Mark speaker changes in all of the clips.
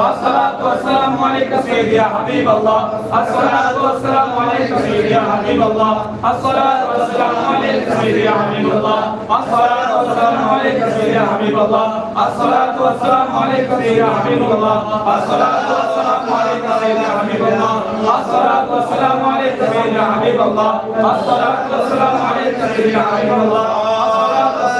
Speaker 1: الصلاة والسلام عليك سيدي يا حبيب الله الصلاة والسلام عليك سيدي يا حبيب الله الصلاة والسلام عليك سيدي يا حبيب الله الصلاة والسلام عليك سيدي يا حبيب الله الصلاة والسلام عليك سيدي يا حبيب الله الصلاة والسلام عليك سيدي يا حبيب الله الصلاة والسلام عليك سيدي يا حبيب الله الصلاة والسلام عليك سيدي يا حبيب الله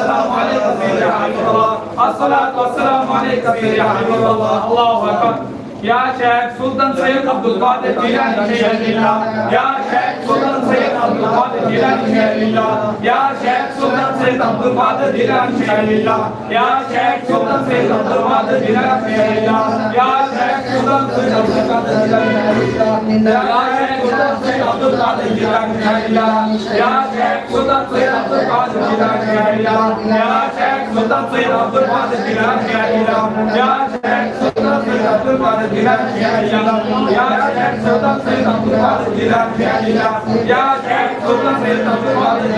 Speaker 1: الصلاة والسلام عليك سيدي يا حبيب الله الصلاة والسلام عليك سيدي يا حبيب الله الله أكبر يا شيخ سلطان سيد عبد القادر جيلاني شيخ الله يا شيخ سلطان سيد عبد القادر جيلاني شيخ الله يا شيخ سلطان سيد عبد القادر جيلاني شيخ الله يا شيخ سلطان سيد عبد القادر جيلاني شيخ الله يا شيخ سلطان سيد عبد القادر جيلاني Ya Ya Şerif Sultan Seyyid Abdülkadir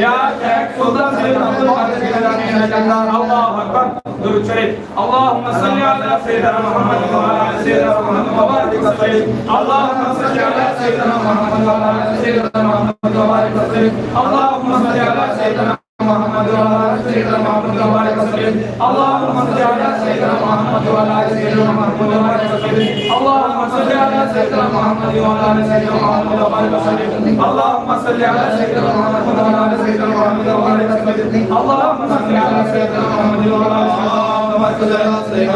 Speaker 1: Ya Şerif Sultan Seyyid Abdülkadir Celal Celalillah Allahu Akbar. Durun şerif. Allahümme salli ala seyyidina Muhammed ve ala شيخ الله الله اكبر درود شريف اللهم صل على سيدنا محمد وعلى ال سيدنا محمد وبارك وسلم اللهم صل على سيدنا محمد وعلى ال سيدنا محمد وبارك وسلم اللهم صل على سيدنا محمد وعلى ال سيدنا محمد وبارك وسلم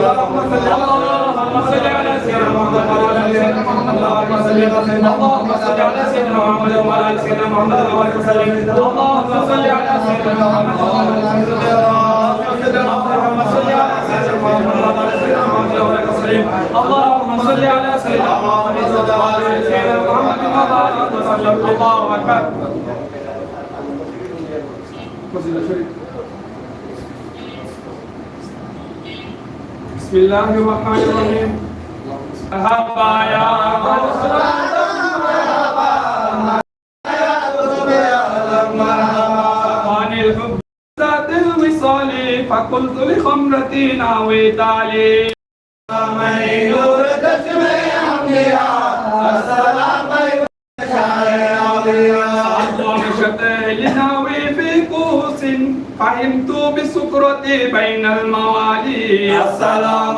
Speaker 1: اللهم صل على سيدنا محمد وعلى ال سيدنا محمد وبارك وسلم اللهم صل على سيدنا محمد وعلى ال سيدنا محمد وبارك وسلم اللهم صل على سيدنا محمد وعلى ال سيدنا محمد وبارك وسلم اللهم صل على سيدنا محمد وعلى ال سيدنا محمد اللهم صل على سيدنا محمد وعلى ال سيدنا محمد وبارك وسلم اللهم صل على سيدنا محمد وعلى ال سيدنا محمد وبارك وسلم اللهم صل على سيدنا محمد وعلى ال سيدنا اللهم صل على سيدنا محمد وعلى ال سيدنا محمد وبارك وسلم اللهم صل على سيدنا محمد وعلى ال سيدنا محمد وبارك وسلم الله اكبر بسم الله الرحمن الرحيم مرحبا يا عن لي فقلت لخمرتي ناويت علي
Speaker 2: من نور تسمع أنبياء السلام
Speaker 1: لناوي في قوس فهمت بسكرتي بين الموالي.
Speaker 2: السلام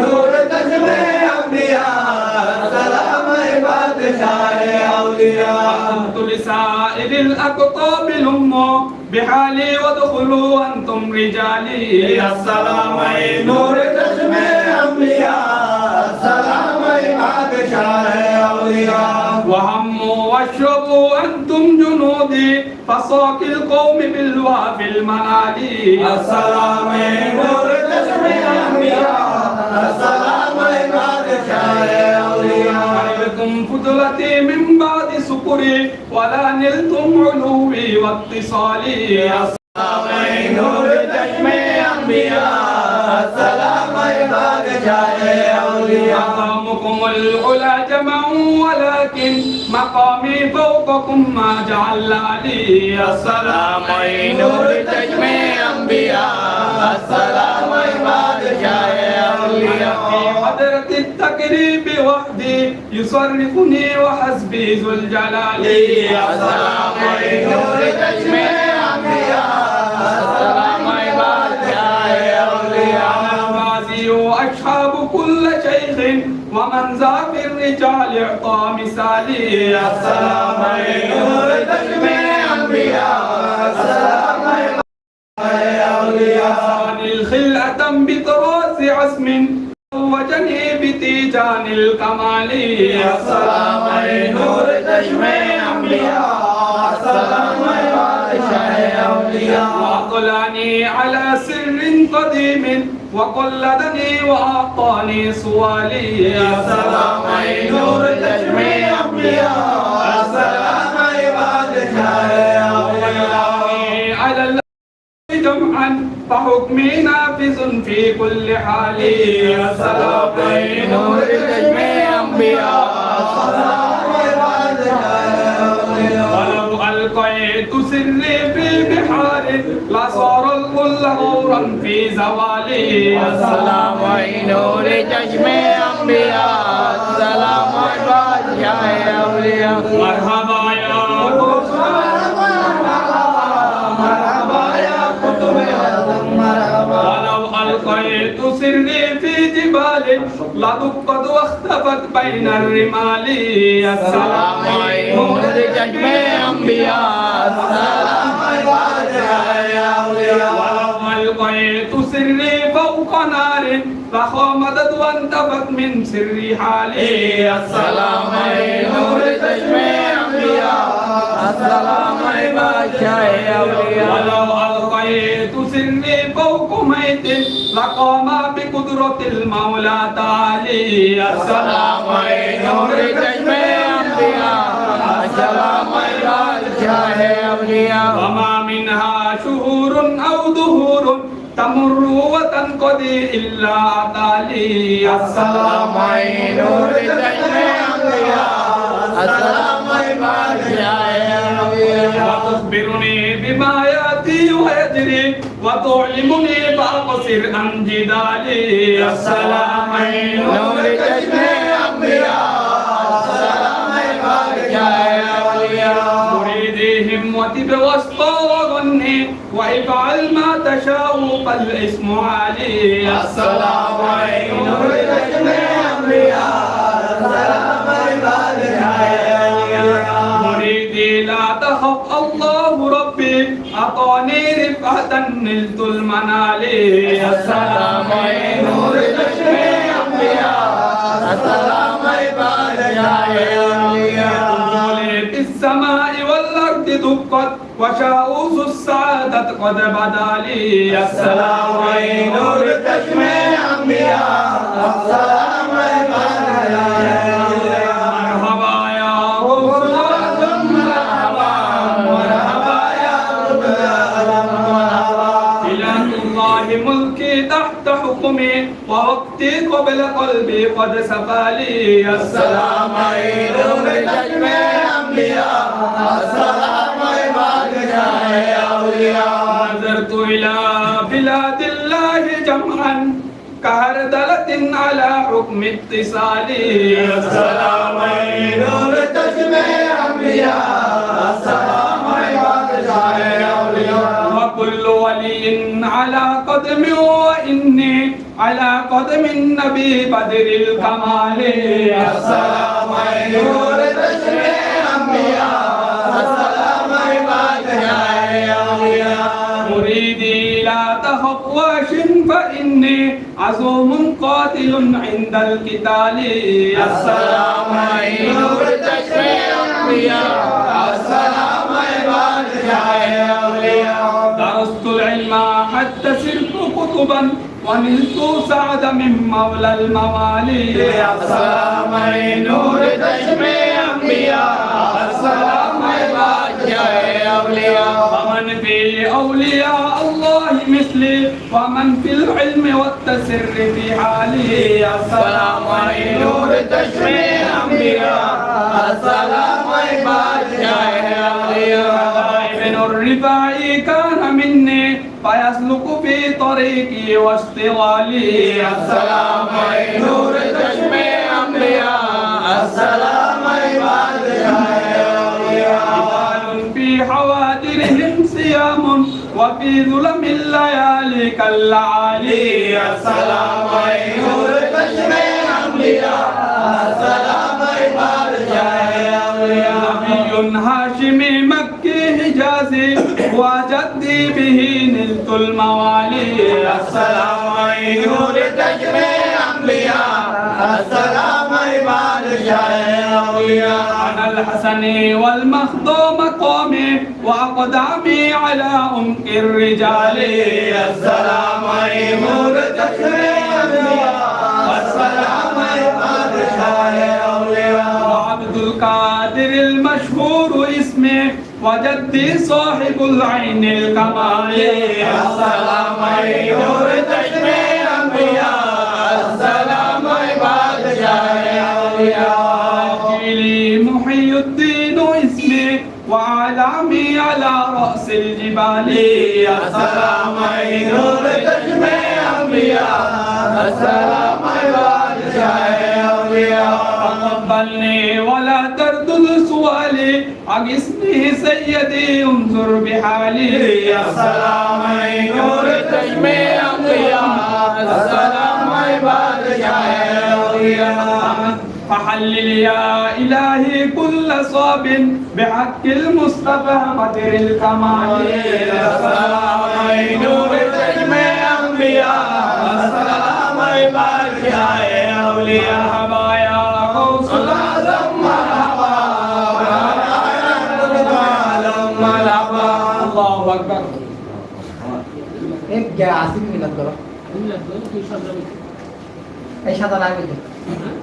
Speaker 2: نور تسمع أنبياء السلام بادشاء أولياء أنت
Speaker 1: لسائر الأقطاب الأمة بحالي وادخلوا أنتم رجالي.
Speaker 2: السلام نور تجمع أنبياء السلام بادشاہ أولياء.
Speaker 1: وهموا واشربوا أنتم جنودي فصاك القوم بالوافي المنادي.
Speaker 2: السلام نور تجمع أنبياء السلام بادشاہ أولياء.
Speaker 1: علمتم فضلتي من بعد سكري ولا نلتم علوي واتصالي.
Speaker 2: السلام نور تجمع أنبياء. السلام بادشاہ أولياء.
Speaker 1: مقامكم العلا جمع ولكن مقامي فوقكم ما جعل لي.
Speaker 2: السلام نور تجمع أنبياء. السلام أولياء في
Speaker 1: حضرة التقريب وحدي يصرفني وحسبي ذو الجلال. السلام
Speaker 2: نور تجمع أنبياء السلام بادشاہ أولياء.
Speaker 1: غازي وأشهاب كل شيخ ومن ذا في الرجال إعطى مثالي.
Speaker 2: السلام نور تجمع أنبياء السلام
Speaker 1: بتيجان الكمال السلام
Speaker 2: نور تجمع أنبياء السلام بادشاہ أولياء
Speaker 1: وأطلعني على سر قديم وقلدني وأعطاني سوالي
Speaker 2: السلام نور تجمع أنبياء السلام بادشاہ
Speaker 1: فحكمي نافذ في كل حال. يا سلام نور تجمع
Speaker 2: أنبياء.
Speaker 1: ولو ألقيت سري في بحار لصار الكل نورا في زوالي
Speaker 2: السلام نور تجمع أنبياء. السلام عباد يا أولياء.
Speaker 1: مرحبا الرمال لقد اختفت بين الرمال السلام عليكم لجميع الانبياء
Speaker 2: السلام عليكم يا اولياء
Speaker 1: ولو القيت سري فوق نار فخو مدد وانتفت من سر حالي.
Speaker 2: السلام نور تجميع أنبياء. السلام باشا أولياء. ولو
Speaker 1: ألقيت سري فوق ميت لقام بقدرة المولى تعالي. السلام
Speaker 2: نور تجميع أنبياء. السلام باشا أولياء.
Speaker 1: وما منها شهور أو ظهور تمر وتنقضي إلا تالي
Speaker 2: السلام نور جنة أنبياء السلام بادياء
Speaker 1: وتخبرني بما يأتي ويجري وتعلمني بأقصر عن جدالي السلام نور
Speaker 2: جنة أنبياء
Speaker 1: واغضب واصطار غني وافعل ما تشاء فالاسم علي.
Speaker 2: السلام عليكم ورحمة الأنبياء السلام عباد
Speaker 1: مريدي لا تخف الله ربي أعطاني رفعة نلت المنالي السلام نور تشمي
Speaker 2: أنبياء. السلام عباد
Speaker 1: السماء قد وشاؤوس السعادة قد بدا لي. السلام
Speaker 2: أي نور تشمي أنبياء. السلام أي
Speaker 1: حكمي ووقتي قبل قلبي قد سفى لي.
Speaker 2: السلام عيد من أجمع أنبياء. السلام نظرت
Speaker 1: إلى بلاد الله جمعا كهردلة على حكم اتصالي
Speaker 2: السلامين نور تجمع أنبياء السلام بادشاة أولياء
Speaker 1: وكل ولي على قدم وإني على قدم النبي بدر الكمال
Speaker 2: السلامين نور تجمع
Speaker 1: أقواش فإني عزوم قاتل عند القتال.
Speaker 2: السلام أي نور تشريع السلام عباد يا أولياء
Speaker 1: درست العلم حتى سرت قطبا ونلت سعد من مولى الموالي
Speaker 2: السلام أي نور تشمي انبياء السلام عباد يا أولياء.
Speaker 1: ومن في أولياء الله مثلي ومن في العلم والتسر في حاله. السلام نور تشمي
Speaker 2: أنبياء. السلام بارجاء أولياء.
Speaker 1: ابن الرفاعي كان مني فيسلك في طريقي واستغلالي.
Speaker 2: السلام نور تشمي أنبياء. السلام بارجاء
Speaker 1: في حوادرهم صيام وفي ظلم الليالي كالعالي.
Speaker 2: السلام أي نور كشم الأنبياء السلام أي بارجاء
Speaker 1: نبي هاشمي مكي حجازي وجدي به نلت الموالي.
Speaker 2: السلام أي نور كشم الأنبياء السلام
Speaker 1: الحسن والمخدوم قومي وأقدامي على أمك الرجال.
Speaker 2: السلام مور تكريم والسلام أرشاء أولياء
Speaker 1: وعبد القادر المشهور اسمي وجدي صاحب العين الكمالي
Speaker 2: السلام مور تكريم
Speaker 1: بالي
Speaker 2: السلام نور چشم انبیاء السلام بادشاہ انبیاء
Speaker 1: تقبلني ولا تردد سؤالي. عجزني سيدي انظر بحالي.
Speaker 2: يا السلام نور چشم انبیاء السلام بادشاہ انبیاء
Speaker 1: فحلل يا إلهي كل صاب بحق المصطفى قدر الكمال السلام
Speaker 2: ای نور چشم انبیاء السلام ای بادشاہ اولیاء
Speaker 1: مرحبا يا غوث الأعظم
Speaker 2: مرحبا مرحبا
Speaker 1: الله أكبر
Speaker 3: এই গ্যা আসিফ মিলাদ করো এই সাদা না কিন্তু সাদা না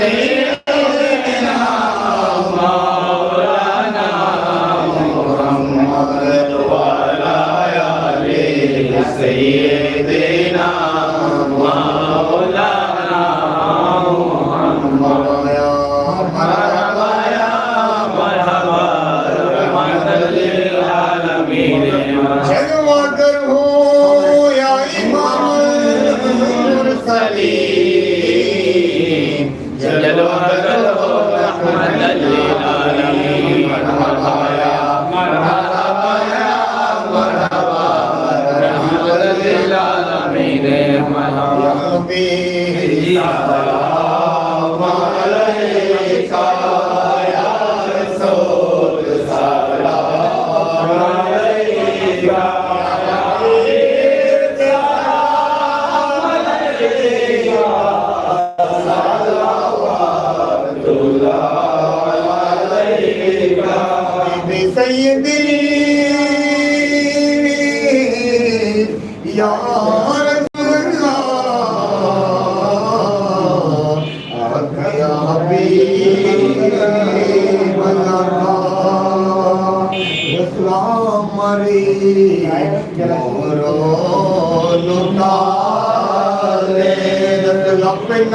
Speaker 2: de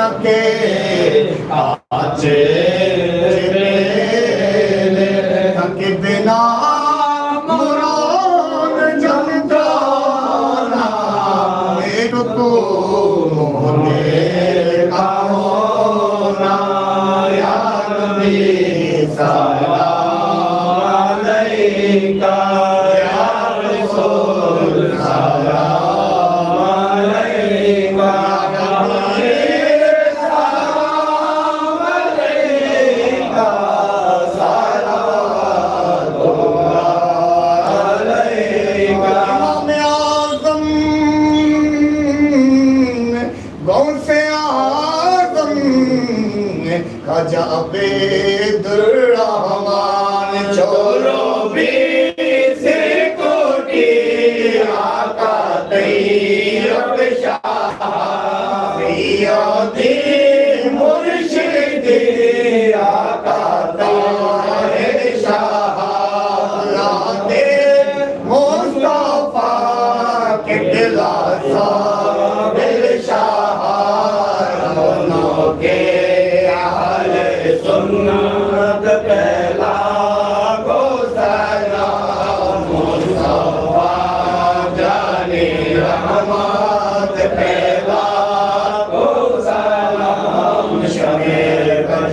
Speaker 4: আমাকে কাছে থাকিবে না খাজা বেদুর রহমান চলো
Speaker 2: বীর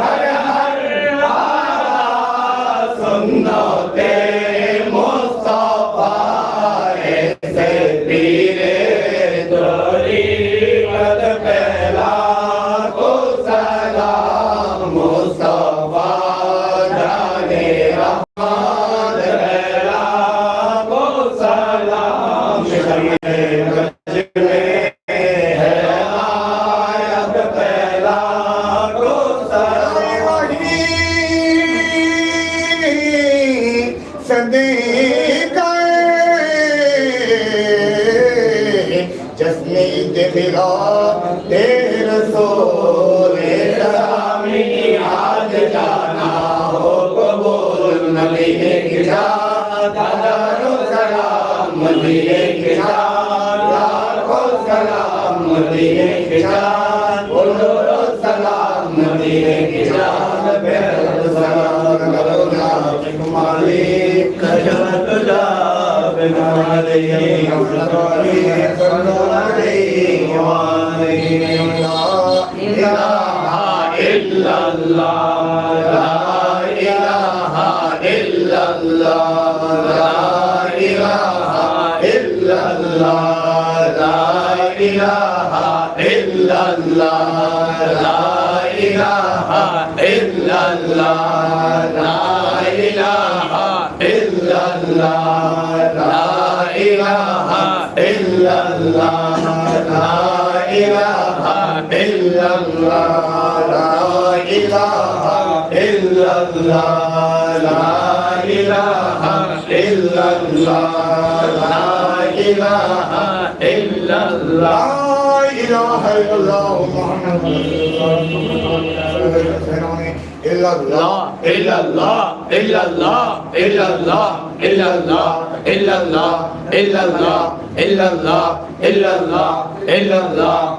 Speaker 2: हर हर सुनो ते मोर Allah إلا الله
Speaker 4: إله إلا الله محمد إلا الله
Speaker 2: إلا الله إلا الله إلا الله إلا الله إلا الله إلا الله إلا الله إلا الله إلا الله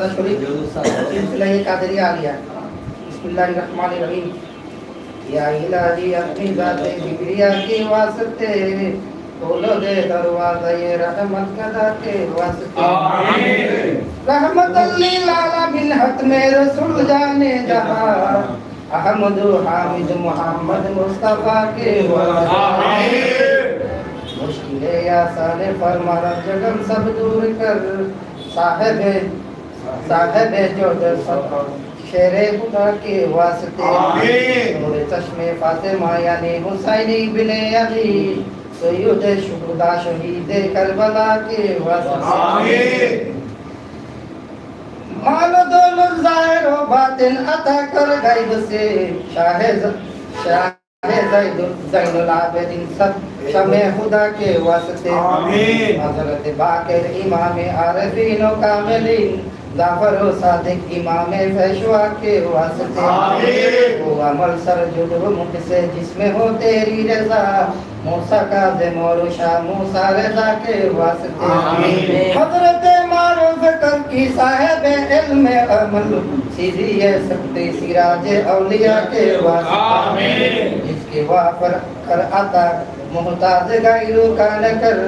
Speaker 5: مدنہ شریف سلسلہ قادری آ گیا بسم اللہ الرحمن الرحیم۔ یا الہی اپنی ذات بکریا کی واسطے۔ کھولو دے دروازہ یہ رحمت کا ذات کے واسطے۔ آمین۔ رحمت اللی لالا بن حتم رسول جانے جہاں۔ احمد و حامد محمد مصطفیٰ کے واسطے۔ مشکلے یا سالے فرما رب جگم سب دور کر۔ صاحبِ ساگر بھیجو درست شیر خدا کے واسطے نور چشم فاطمہ یعنی حسینی بن علی سید شہداء شہید کربلا کے واسطے مال و دولت ظاہر و باطن عطا کر غیب سے شاہ شاہ زید زین العابدین سب شمع خدا کے واسطے
Speaker 2: آمین
Speaker 5: حضرت باقر امام عارفین و کاملین دافر و صادق امام فیشوا کے واسطے۔ وہ عمل سر جڑ مجھ سے جس میں ہو تیری رضا۔ موسیٰ کا زمور شاہ موسیٰ رضا کے واسطے۔ حضرت معروف کر کی صاحب علم عمل۔ سیدھی ہے سکتے سراج اولیاء کے واسطے۔ جس کے وافر کر عطا محتاج غیروں کا نکر۔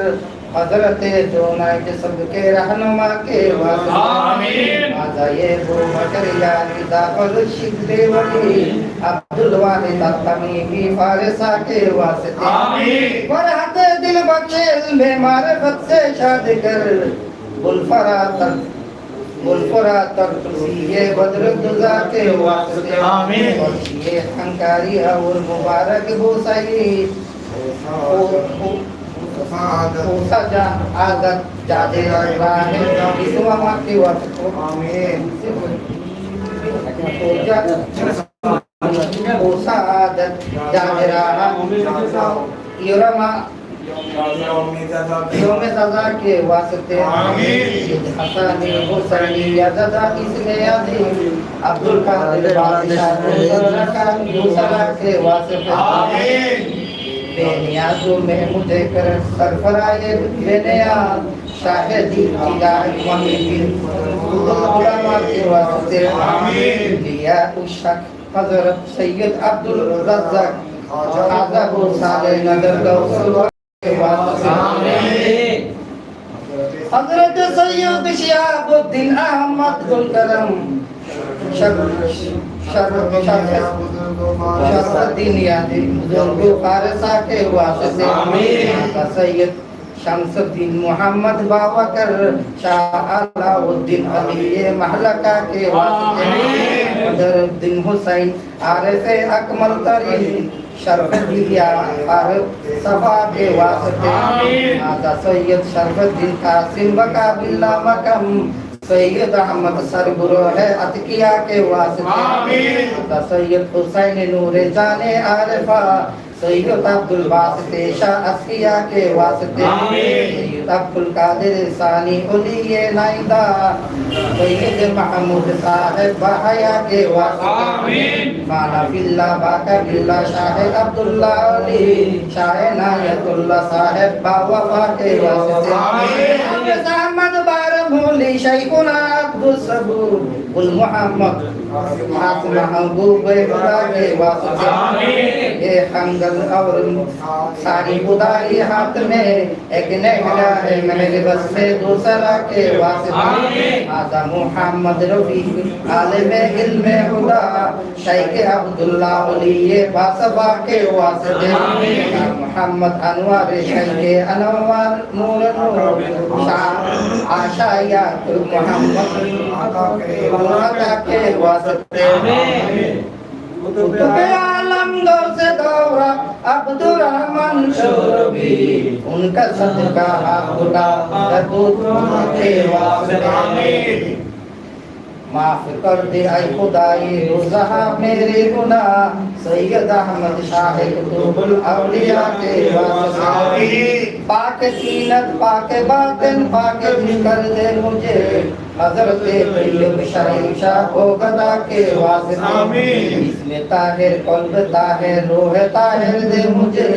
Speaker 5: حضرت جو نائے کے سب کے رہنما کے واسطہ آمین۔ مازائے بو مکریانی داخل شکلے وڑی عبدالوانی تاکمی تطمیمی فارسا کے واسطہ
Speaker 4: آمین۔
Speaker 5: فرحت دل بخشے علم معرفت سے شاد کر۔ گلفرا تر گلفرا تر تلسی بدر دزا کے واسطہ آمین۔ اور یہ ہنکاری اور مبارک ہو سہی
Speaker 4: فاعدد
Speaker 5: عدد جعد العباد اسم مكي وفقه
Speaker 4: آمين
Speaker 5: وسعدت جعدراها يرمى
Speaker 4: يوم
Speaker 5: سزا کے واسطے حسانی حسانی یزدہ اس نے عظیم عبدالقادر بادشاہ حسانی حسانی کے واسطے۔
Speaker 4: آمین.
Speaker 5: بے نیاز و محمود کر سرفرائے بے نیاز شاہدی الہ وحید علماء کے واسطے آمین۔ لیا اشک حضرت سید عبد الرزق
Speaker 4: خواجہ کو صالح نظر کا
Speaker 5: کے واسطے۔ آمین
Speaker 4: حضرت
Speaker 5: سید شیاب الدین احمد گلکرم۔ شرک شرک شرک فارسہ شمس الدین محمد بابا کر شاہ الدین علی محلکہ کے واسطے الدین حسین عارف اکمل ترین شرف دیا صفا کے واسطے آتا سید شرف الدین قاسم بکا مکم سیدہ مقصر برو ہے عطقیہ کے واسطے سید حسین نور جان عارفہ سید عبد الواسط شاہ اسکیہ کے واسطے سید عبد القادر ثانی علی نائندہ سید محمود صاحب بحیا کے واسطے مانا باللہ باقا باللہ شاہ عبداللہ علی شاہ نایت اللہ صاحب باوفا کے واسطے سید احمد لشيخنا عبد الصبور قل محمد محبوب خدا کے واسطے یہ خنگل اور ساری خدائی ہاتھ میں ایک نگلا ہے میرے بس سے دوسرا کے واسطے آدھا محمد رفی عالم علم خدا شیخ عبداللہ علی باسبا کے واسطے محمد انوار شیخ انوار نور نور شاہ آشایات محمد کے واسطے के वास्ते कुतुब आलम गौसे गौरा अब्दुर्रहमान शोरबी उनका सदका खुदा दबूत के वास्ते
Speaker 4: माफ
Speaker 5: معاف کر دے آئی خدائی روزہ میرے گناہ سید احمد شاہ کتب الاولیاء کے واسطے۔ پاک سینت پاک باطن پاک کر دے مجھے۔ حضرت قیوم شریف شاہ و غدا کے واسطے۔ اس میں تاہر قلب تاہر روح تاہر دے مجھے۔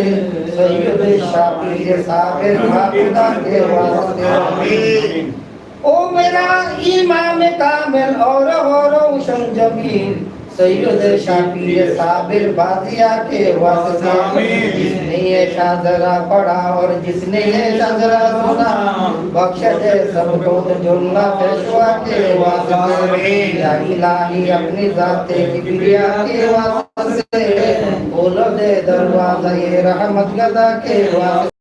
Speaker 5: سید شاہ پیر صاحب خدا کے واسطے۔
Speaker 4: آمین۔
Speaker 5: او میرا امام کامل اور اور اوشن جمیل. سید شاپی صابر بازیا کے واسطہ جس نے یہ شاذرا پڑھا اور جس نے یہ شاذرا سنا بخشت سب کو جملہ پیشوا کے واسطہ یا الہی اپنی ذات کبریا کے واسطے بولو دے دروازہ یہ رحمت گدا کے واسطہ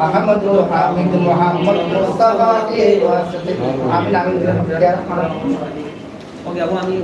Speaker 5: আহমদ হামিদ মোহাম্মদ মুস্তাফা কে ওয়াসতে আমি